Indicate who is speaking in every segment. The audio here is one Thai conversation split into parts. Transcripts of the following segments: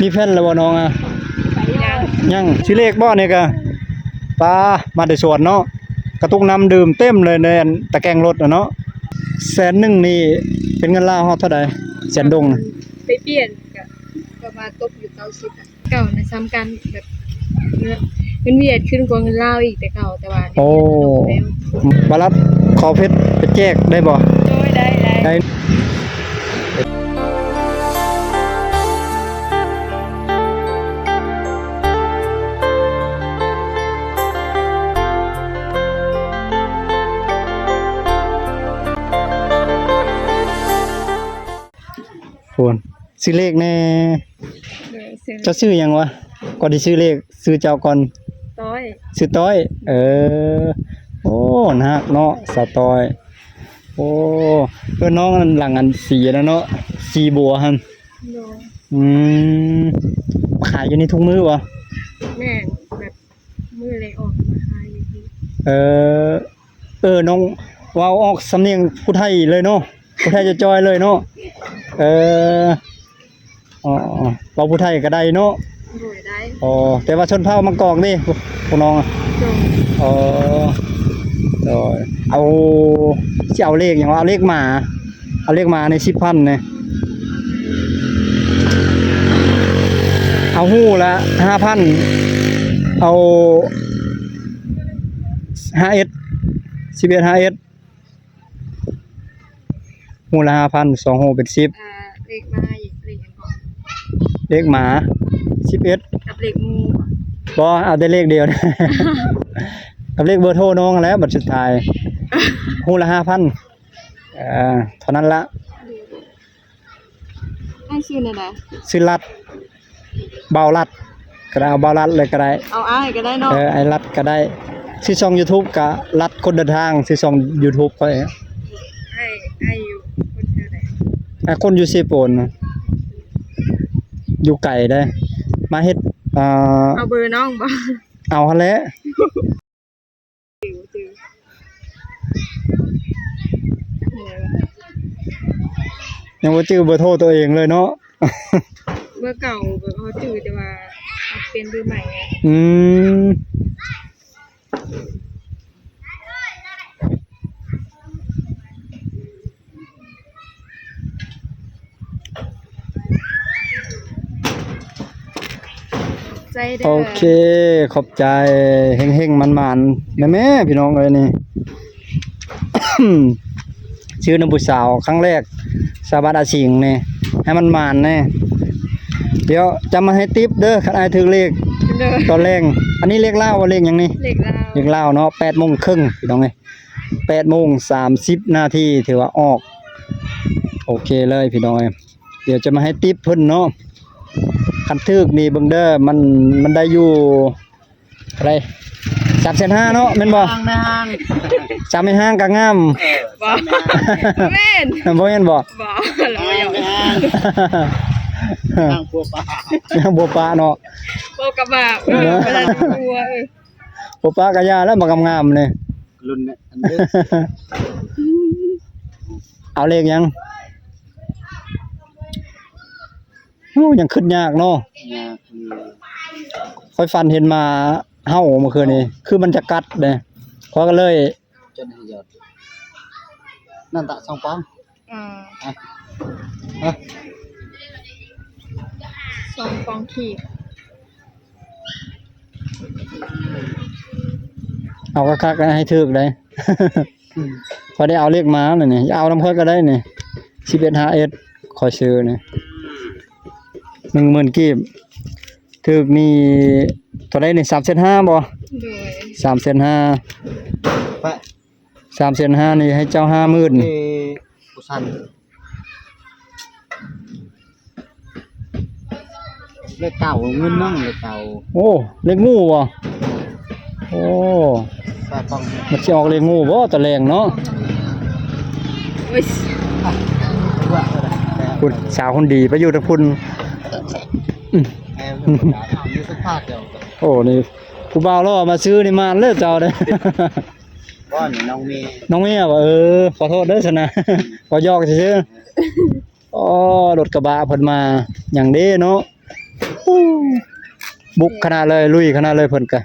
Speaker 1: มีแฟนแล้วบ่น้องอะ
Speaker 2: ยัง
Speaker 1: ยังสิเลขบ่เนี่ยก็ปลามาแต่สวนเนาะกระตุกน้ำดื่มเต็มเลยในอันตะแกรงรถอะเนาะแสนหนึงนี่เป็นเงินลาวเฮาเท่าใดแสนดงน่ะ
Speaker 2: ไปเปลี่ยนก็ประมาณตกอยู่เก้าสิบอะเก่านะซ้ำกันแบบเนื้อมันเวียดขึ้นกว่าเงินลาวอีกแต่เก่าแต่ว่า
Speaker 1: โอ้
Speaker 2: แล้ว
Speaker 1: บารัดขอเพชรไปแจกได้บ่
Speaker 2: โอ้ยได้ได้
Speaker 1: ได้โฟนซื้อเลขแน่
Speaker 2: เออซื้อ
Speaker 1: เจ้าซื้อหยังวะก่อนที่ซื้อเลขซื้อเจ้าก่อน
Speaker 2: ต้อย
Speaker 1: ซื้อต้อย เออ โอ้นะเนาะสาวต้อย โอ้เออน้องอันหลังอันสีนะเนาะสีบัวหั่น
Speaker 2: โด
Speaker 1: อืมขายอยู่ในทุกมื้อวะ
Speaker 2: แม่นแบบมือเลยออกมาขายอยู่ที่
Speaker 1: เออ เออน้องเว้าออกสำเนียงผู้ไทยเลยเนาะผู้ไทยจะจอยเลยเนาะ เอออ๋อเราผู้ไทยก็ได้เนาะ
Speaker 2: รวยได้
Speaker 1: อ๋อแต่ว่าชนเผ่ามังกอกนี่พวกน้องอะ
Speaker 2: โด
Speaker 1: อ๋อโดยเอาสิเอาเลขอย่างว่าเอาเลขหมา เอาเลขหมาในสิบพันเนี่ยเอาหู้ละห้าพันเอาห้าเอ็ดสิบเอ็ดห้าเอ็ด หูละห้าพันสองหูเป็นสิบ
Speaker 2: อ่าเลขมาอีกเลขอันก่อน
Speaker 1: เลขหมาสิบเอ็ด
Speaker 2: กับเลขงู
Speaker 1: บอเอาแต่เลขเดียวนะ กับเลขเบอร์โทรน้องแล้วบัตรสุดท้ายหูละห้าพันเอ่อเท่านั้นละ
Speaker 2: ไอ้ชื่ออะไรนะ
Speaker 1: ซื้อรัดเบารัดก็ได้เอาเบารัดเลยก็ได้
Speaker 2: เอาอ้ายก็ได้เนาะ
Speaker 1: เออไอ้รัดก็ได้ซื้อช่อง YouTube ก็รัดคนเดินทางซื้อช่อง YouTube ก็ได้
Speaker 2: ไอ้ไอ้อยู่คนเท่าไหร่
Speaker 1: ไอ้คนอยู่เซโปนน่ะอยู่ไกลได้ มาเฮ็ดเอ่อ
Speaker 2: เอาเบอร์น้องบ่
Speaker 1: เอาหั่นแหละ
Speaker 2: จือจืออะไรวะ
Speaker 1: ยังบ่จื้อเบอร์โทรตัวเองเลยเนาะ
Speaker 2: เบอร์เก่าเบอร์เขาจือแต่ว่าเอาเป็นเบอร์ใหม่ไง
Speaker 1: อืม
Speaker 2: ใจเด้อ
Speaker 1: โอเค ขอบใจเฮงๆมันๆนะแม่พี่น้องเอ้ยนี่ ชื่อน้ำผู้สาวครั้งแรก สาบานอาชิงนี่ให้มันมานแน่เดี๋ยวจะมาให้ติปเด้อคันอายถือเลข
Speaker 2: เด้อ
Speaker 1: ตอนแรกอันนี้เลขเล่าว่าเลขหยังนี่
Speaker 2: เลขลาว
Speaker 1: เลขเล่าเนาะแปดโมงครึ่งพี่น้องเอ้ยแปดโมงสามสิบนาทีถือว่าออก โอเคเลยพี่น้องเอ้ยเดี๋ยวจะมาให้ติปเพิ่นเนาะ คันทึกนี่เบิ่งเด้อมันมันได้อยู่อะไรสามเซนห้าเนาะแม่นบ่
Speaker 3: ห้างในห้าง
Speaker 1: สามเซนห้างก็งาม
Speaker 2: บ่แม่น
Speaker 1: บ่แม่นบ่
Speaker 2: บ่เราไม่ยอม
Speaker 3: ห้างห้างปัวปลา
Speaker 1: ยังบ่ปะเนาะ
Speaker 2: บ่กระบะเออเวลาจะกลัวเออ
Speaker 1: บ่ปะก็ยาแล้วบ่งามๆนี่
Speaker 3: รุ่นเนี่ยอันนี้
Speaker 1: เอาเลขยัง โอ้ยังขึ้นยากเนาะ
Speaker 3: เนี่ย
Speaker 1: ค่อยฟันเห็นมาเห่าเมื่อคืนนี้ คือมันจะกัดเลยเพราะก็เลย
Speaker 3: จนให้ยอดนั่นตะสองปัง
Speaker 2: อ่า
Speaker 3: อะอะ
Speaker 2: สองฟองขีด
Speaker 1: เอากระคักๆให้ถึกเลยพอได้เอาเลขมาเลยนี่เอาน้ำค่อยก็ได้นี่สิบเอ็ดห้าเอ็ดคอยซื้อนี่ หนึ่งหมื่นกีบถึกนี่เท่าไรนี่สามเซนห้าบ่
Speaker 2: โดย
Speaker 1: สามเซนห้า
Speaker 3: ไป
Speaker 1: สามเซนห้านี่ให้เจ้าห้าหมื่น
Speaker 3: เอกุสันเลขเก่าเงินนั่งเลขเก่า
Speaker 1: โอ้เลขงูบ่โอ้
Speaker 3: ใส่ปัง
Speaker 1: มันสิออกเลขงูบ่ตะแรงเนาะ
Speaker 2: โอ้ย
Speaker 3: ว่าอะไรแต่
Speaker 1: คุณสาวคนดีไปอยู่ทางพุ่น โอ้นี่ผู้บ่าวล่อมาซื้อนี่มาเลิกเจ้าเด้อ
Speaker 3: ว่านี่น้องเมย์
Speaker 1: น้องเมียบอกเออขอโทษเด้อชนะขอยอกซื่อๆอ๋อรถกระบะเพิ่นมาอย่างเด้เนาะอู้บุกขนาดเลยลุยขนาดเลยเพิ่นก็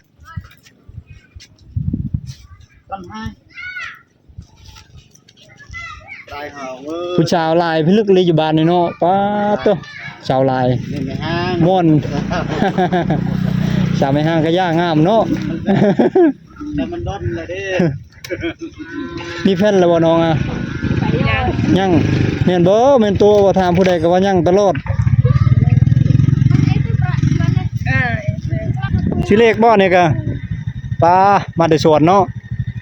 Speaker 3: ต้นไม้ตายเห่าเว้ย
Speaker 1: ผู้ชาวลายพิลึกเลยอยู่บ้านนี่เนาะป้าดโต ชาวลาย
Speaker 3: เล่นในห้าง
Speaker 1: ม่วนสาวไม่ห้างก็ย่างามเนาะ
Speaker 3: แต่มันด้นเลยเด้
Speaker 1: มีแฟนแล้วบ่น้องอะ
Speaker 2: ไปยัง
Speaker 1: ยังแม่นบ่แม่นตัวบ่ถามผู้ใดก็ว่ายังตลอด
Speaker 2: อ่า
Speaker 1: สิเลขบ่นี่ก็ปลามาได้สวนเนาะ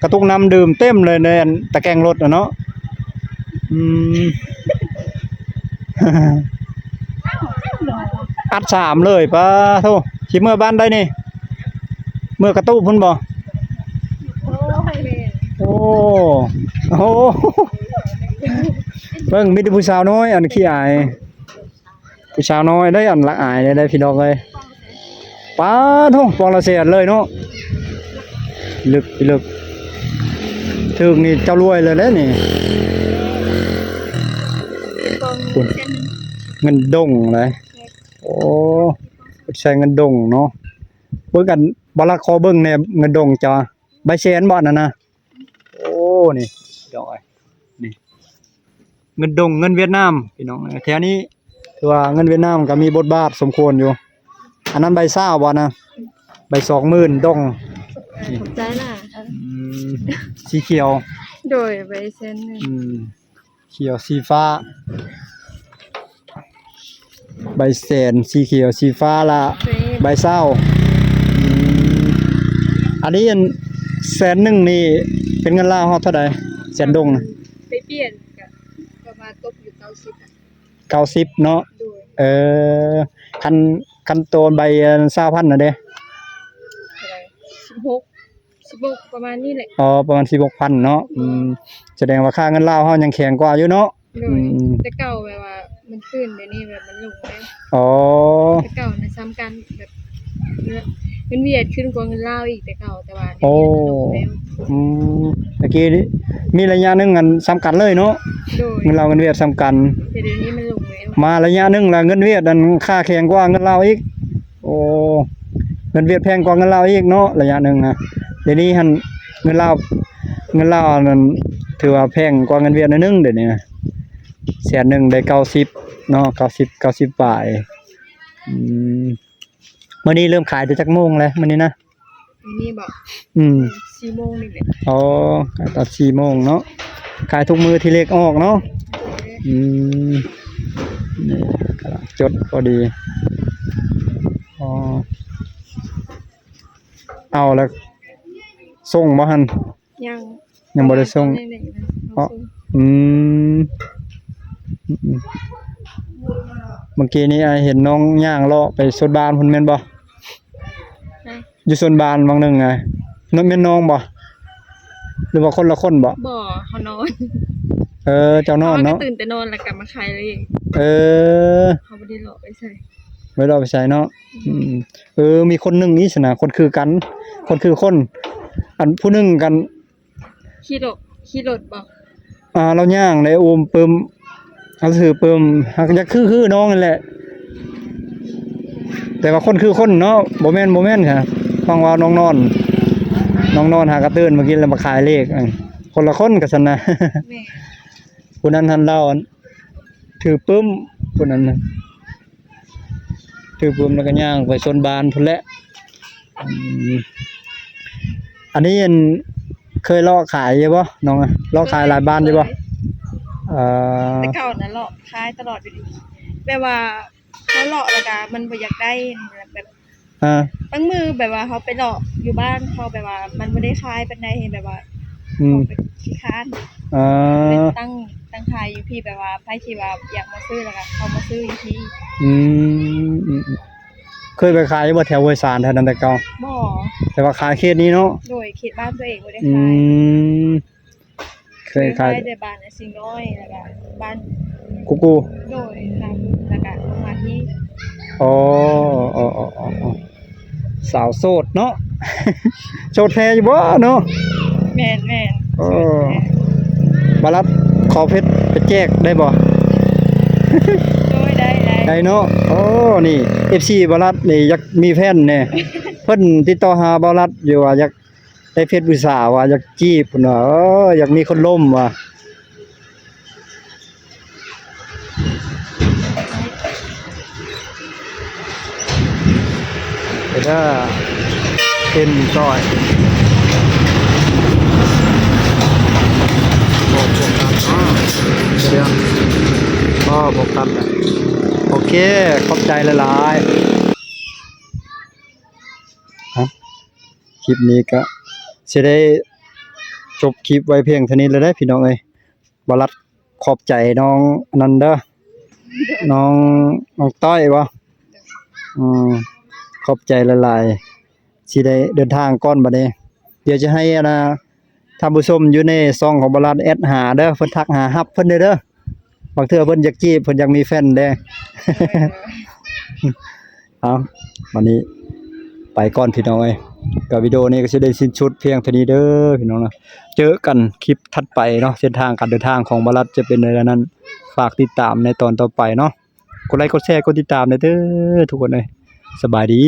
Speaker 1: กระตุกน้ำดื่มเต็มเลยในอันตะแกรงรถอะเนาะอืม อัดสามเลยป้าโทสิเมื่อบ้านได้นี่ เมื่อกระตู้พุ่นบ่
Speaker 2: โอ้ยแม่น
Speaker 1: โอ้โหเบิ่งมีแต่ผู้สาวน้อย อันขี้อายผู้สาวน้อยได้อันละอายเลยได้พี่น้องเลยป้าโทปองละเสียดเลยเนาะลึกลึกถึงนี่เจ้ารวยเลยแหล้วนี่
Speaker 2: กอง
Speaker 1: คุณ
Speaker 2: เส้น
Speaker 1: เงินดงเลยโอ้ ใช้เงินดงเนาะเบิ่งกันบ่ละขอเบิ่งแหน่เงินดงจ้าใบแสนบ่นั่นน่ะโอ้นี่ดอกอ้อยนี่เงินดงเงินเวียดนามพี่น้องแถวนี้ถือว่าเงินเวียดนามก็มีบทบาทสมควรอยู่ อันนั้นใบซ่าบ่นะใบ20,000ดง
Speaker 2: ขอบใจน่ะ
Speaker 1: อืมสีเขียว
Speaker 2: โดยไปเส้นหนึง
Speaker 1: อืมเขียวสีฟ้า ใบแสนสีเขียวสีฟ้าละ
Speaker 2: เฟซ
Speaker 1: ใบเศร้าอืมอันนี้อันแสนหนึ่งนี่เป็นเงินลาวเฮาเท่าใดแสนดง
Speaker 2: ไปเปลี่ยนก็ประมาณตกอยู่90อะ
Speaker 1: เก้าสิบเนาะ
Speaker 2: โดย
Speaker 1: เออคันคันโตนใบเศร้าพันน่ะเด้
Speaker 2: เท่าไหร่16 16ประมาณนี้แหละ
Speaker 1: อ๋อประมาณสิบหกพันเนาะอืมแสดงว่าค่าเงินลาวเฮายังแข็งกว่าอยู่เนาะ
Speaker 2: โด
Speaker 1: อื
Speaker 2: ย
Speaker 1: ม
Speaker 2: แต่เก่าแบบว่า มันขึ้นเดี๋ยวนี้แบบมันลงแล้ว
Speaker 1: อ๋อ
Speaker 2: แต่เก่านะซ้ำกันแบบเนื้อเงินเวียดขึ้นกว่าเงินลาวอีกแต่เก่าแต่ว่า
Speaker 1: โอ้
Speaker 2: เดี๋ยวนี้มันลงแล้ว
Speaker 1: อืมตะกี้นี่มีระยะหนึงอันสำคัญเลยเนาะ
Speaker 2: โดย
Speaker 1: เงินลาวเงินเวียดสำคัญ
Speaker 2: แต่เดี๋ยวนี้มันลงแล้ว
Speaker 1: มาระยะหนึงแล้วเงินเวียดอันค่าแข็งกว่าเงินลาวอีก โอ้เงินเวียดแพงกว่าเงินลาวอีกเนาะระยะหนึงนะเดี๋ยวนี้หันเงินลาวเงินลาวนั้นถือว่าแพงกว่าเงินเวียดหนิดนึงเดี๋ยวนี้นะ แสนหนึ่งได้เก้าสิบเนาะเก้าสิบเก้าสิบบาทอืมมื้อนี้เริ่มขายแต่จักโมงแล้วมื้อนี้นะ
Speaker 2: เดี๋ยวนี้บอก
Speaker 1: อืม
Speaker 2: สี่โมงนี่แหละ
Speaker 1: อ๋อขายตอนสี่โมงเนาะขายทุกมือที่เลขออกเนาะอืมนี่กำลังจดพอดีอ๋อเอาแล้วส่งบ่หัน
Speaker 2: ยัง
Speaker 1: ยังบ่ได้ส่ง
Speaker 2: ตอนนี้ๆนะ
Speaker 1: อ๋อ
Speaker 2: เอาส่ง
Speaker 1: อืมอืมอืม เมื่อกี้นี้ไอเห็นน้องย่างเลาะไปสวนบานพุ่นแม่นบ่
Speaker 2: นะ
Speaker 1: อยู่สวนบานบางหนึงไงนั่นแม่นน้องบ่หรือว่าคนละคนบ่
Speaker 2: บ่เขานอน
Speaker 1: เออเจ้านอน
Speaker 2: เขาก็
Speaker 1: เนาะ
Speaker 2: ตื่นแต่นอนแล้วกลับมาขายเลย
Speaker 1: เออ
Speaker 2: เขาบ่ได้หลอกไปใส่
Speaker 1: ไว้รอไปใช้เนาะอืมเออ มีคนหนึ่งนี่สนะคนคือกัน คนคือคน อันผู้หนึ่งกัน
Speaker 2: ขี่รถขี่รถบอก
Speaker 1: อ่าเราย่างในโอมเปิม เขาถือเปิมหักยักคือคือน้องนั่นแหละ แต่ว่าคนคือคนเนาะโบแมนโบแมนค่ะฟังว่าน้องนอน น้องนอนหากระตื้นเมื่อกี้แล้วมาขายเลขอันคนละคนกันสนะ
Speaker 2: แม่
Speaker 1: คนนั้นทันเล่าอันถือปึ้มคนนั้นน่ะถือปึ้มแล้วก็ย่างไปชนบานพุ่นแหละอืมอันนี้อันเคยลอกขายใช่ปะน้องอะลอกขายหลายบ้านใช่ปะเอ่อ
Speaker 2: แต่เก่านั้นหลอกขายตลอดอยู่ดีแบบว่าเขาหลอกแล้วก็มันบ่อยากได้แบบ
Speaker 1: อ่า
Speaker 2: บางมือแบบว่าเขาไปหลอกอยู่บ้านเขาแบบว่า มันบ่ได้ขายปานใดเห็นแบบว่า
Speaker 1: อืม
Speaker 2: เขาไปขี้ค้าน
Speaker 1: อ่
Speaker 2: เลยาตั้งตั้งขายอยู่พี่แบบว่าไผที่ว่าอยากมาซื้อแล้วก็เขามาซื้ออยู่ที่
Speaker 1: อืมอืมอืมเคยไปขายบ่แถวเวยสารแถวนั้นแต่เก่า
Speaker 2: บ่
Speaker 1: แต่ว่าขายเขตนี้เนาะ
Speaker 2: โดยเขตบ้านตัวเองบ่ได้
Speaker 1: อื
Speaker 2: ขาย
Speaker 1: ม เคยขาย
Speaker 2: แต่บ้านน่ะสิงน้อยแล้วก็บ้าน
Speaker 1: กูกู
Speaker 2: โดยทางแล้วก็ลงมาที่
Speaker 1: อ๋ออ๋ออ๋ออ๋ออ๋อสาวโสดเนาะ โสดแท้อยู่บ่เนาะ
Speaker 2: แม่นแม่น
Speaker 1: เออบารับขอเพชรไปแจกได้บ่
Speaker 2: โดยได้ได้
Speaker 1: ได้เนาะโอ้ นี่ FC บรัดนี่อยากมีแฟนแน่เพิ่นติดต่อหาบรัดอยู่ว่าอยาก ได้เพชรวิสาว่าอยากจีบเนาเอยากมีคนล่มว่ะเด้อเป็นก้อยบอกบอกกันอ้อเดี๋ยวก็บอกกันนะโอเค ขอบใจหลายๆคลิปนี้ก็ จะได้จบคลิปไว้เพียงเท่านี้แล้วได้พี่น้องเอ้ยบรัดขอบใจน้องนันเดอร์น้องน้องต้อยวะอืมขอบใจหลายๆสิได้เดินทางก่อนบัดนี้ เดี๋ยวจะให้นะท่านผู้ชมอยู่ในซองของบรัดแอดหาเด้อเพิ่นทักหาฮับเพิ่นเด้อเด้อบางเทื่อเพิ่นอยากจีบเพิ่นอยากมีแฟนเด้อเอาวันนี้ ก่อนพี่น้องเอ้ยกับวิดีโอนี้ก็จะได้สิ้นชุดเพียงเท่านี้เด้อพี่น้องนะเจอกันคลิปถัดไปเนาะเส้นทางการเดินทางของบรัตจะเป็นอะไรนั้น ฝากติดตามในตอนต่อไปเนาะกดไลค์กดแชร์กดติดตามเด้อทุกคนเลยสบายดี